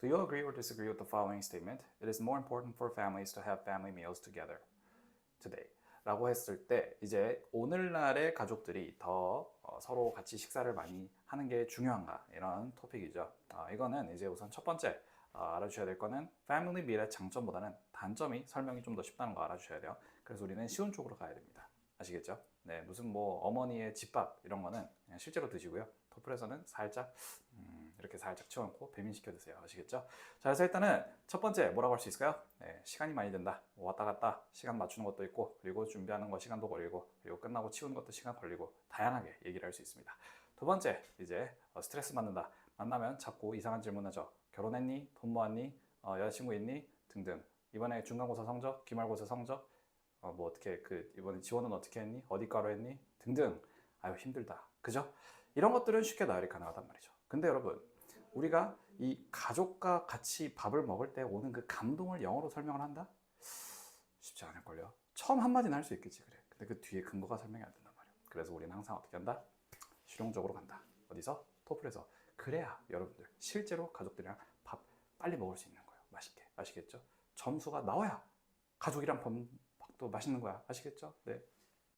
Do you agree or disagree with the following statement? It is more important for families to have family meals together today. 라고 했을 때 이제 오늘날의 가족들이 더 어, 서로 같이 식사를 많이 하는 게 중요한가 이런 토픽이죠. 어, 이거는 이제 우선 첫 번째 어, 알아주셔야 될 거는 패밀리 밀의 장점보다는 단점이 설명이 좀 더 쉽다는 거 알아주셔야 돼요. 그래서 우리는 쉬운 쪽으로 가야 됩니다. 아시겠죠? 네, 무슨 뭐 어머니의 집밥 이런 거는 실제로 드시고요. 토플에서는 살짝 음, 이렇게 살짝 치워놓고 배민시켜 드세요. 아시겠죠? 자, 그래서 일단은 첫 번째 뭐라고 할 수 있을까요? 네, 시간이 많이 든다. 뭐 왔다 갔다 시간 맞추는 것도 있고 그리고 준비하는 거 시간도 걸리고 그리고 끝나고 치우는 것도 시간 걸리고 다양하게 얘기를 할 수 있습니다. 두 번째 이제 어, 스트레스 받는다. 만나면 자꾸 이상한 질문하죠. 결혼했니? 돈 모았니? 어, 여자친구 있니? 등등. 이번에 중간고사 성적, 기말고사 성적, 어, 뭐 어떻게 그 이번에 지원은 어떻게 했니? 어디 과로 했니? 등등. 아유 힘들다. 그죠? 이런 것들은 쉽게 나열이 가능하단 말이죠. 근데 여러분 우리가 이 가족과 같이 밥을 먹을 때 오는 그 감동을 영어로 설명을 한다? 쉽지 않을걸요. 처음 한마디는 할 수 있겠지 그래. 근데 그 뒤에 근거가 설명이 안 된단 말이야. 그래서 우리는 항상 어떻게 한다? 실용적으로 간다. 어디서? 토플에서. 그래야 여러분들 실제로 가족들이랑 밥 빨리 먹을 수 있는 거예요. 맛있게. 아시겠죠? 점수가 나와야 가족이랑 밥, 밥도 맛있는 거야. 아시겠죠? 네.